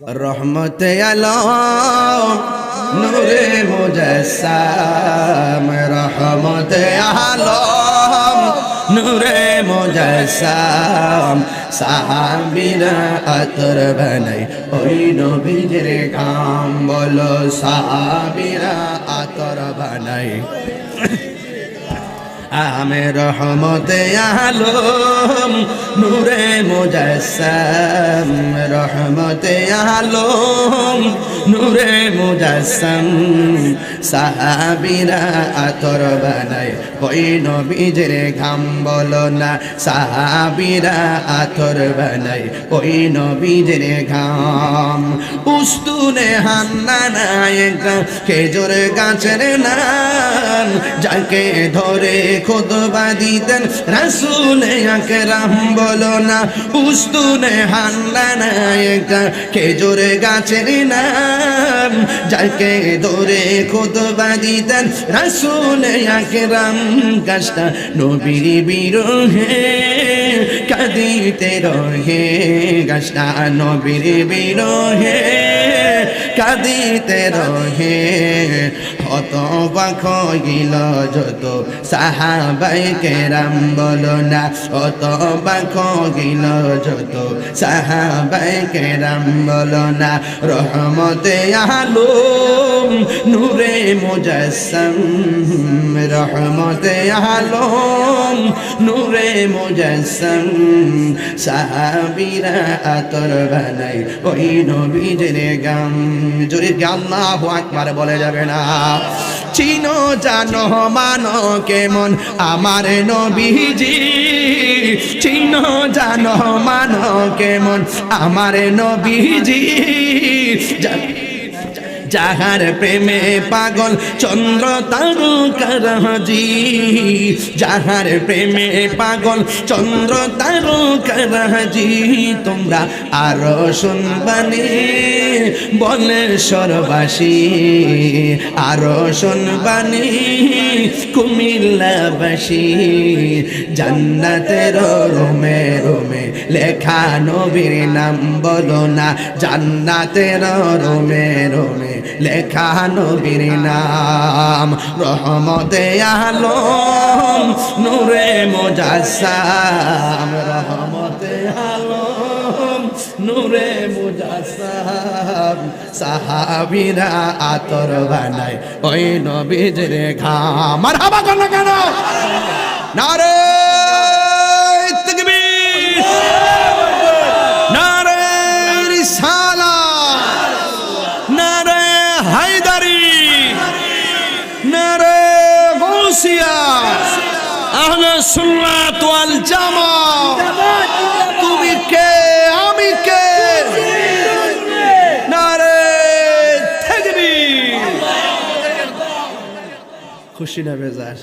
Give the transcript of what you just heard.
রহমতে নূরে মুজাসসাম, রহমতে নূরে মুজাসসাম। সাহাবীরা আতর বানাই, ওই নবীদের কাম বলো সাহাবীরা আতর বানাই। আমি রহমতে আলম নূরে মুজাসসাম রহমতে আলম। নূরে মুজাসসাম সাহাবীরা আতর বানায়, ওই নবীজের ঘাম বলো না। সাহাবীরা আতর বানায়, ওই নবীজের ঘাম। উস্তুনে হান্না নায়ক খেজুর গাছের নাম। যাকে ধরে খুতবা দিতেন রাসুল আকরাম বলো না, উস্তুনে হান্না নায়ক খেজুর গাছের নাম? যাকে ধরে খুতবা দিতেন রাসুল আকরাম, গাছটা নবীর বিরোহে, কাঁদিতে রহে, গাছটা নবীর বিরোহে, কাঁদিতে রহে। হত বাখ গিল যত সাহাবাই কেরাম বলো না। হত বাখ গিল যত সাহাবাই কেরাম বলো না। রহমতে আলম, নূরে মুজাসম। রহমতে আলম, নূরে মুজাসম। সাহাবিরা আতর বানাই। ওই নবীদের গাম জোরে আল্লাহু আকবার বলে যাবে না? চিনো, জানো, মানো কেমন আমার নবীজি? চিনো, জানো, মানো কেমন আমার নবীজি? যাহার প্রেমে পাগল চন্দ্র তারকারাজি যাহার প্রেমে পাগল চন্দ্র তারকারাজি তোমরা আরও শুনবানি বলে সরবাসী আরও শুনবানি কুমিল্লাবাসী। জান্নাতের রোমে লেখা নবীর নাম বলো না, জান্নাতের রোমে রোমে লেখা নবীর নাম। রহমতে আলম, নূরে মোজাসাম রহমতে আলম, নূরে মুজাসাম সাহাবিরা আতর বানায়, ওই নবীজের ঘাম। আর হাবা কেন কেন? নারে! সুন্নাত ওয়াল জামাত তুমি কে? আমি কে? নারে খুশি না বেজার?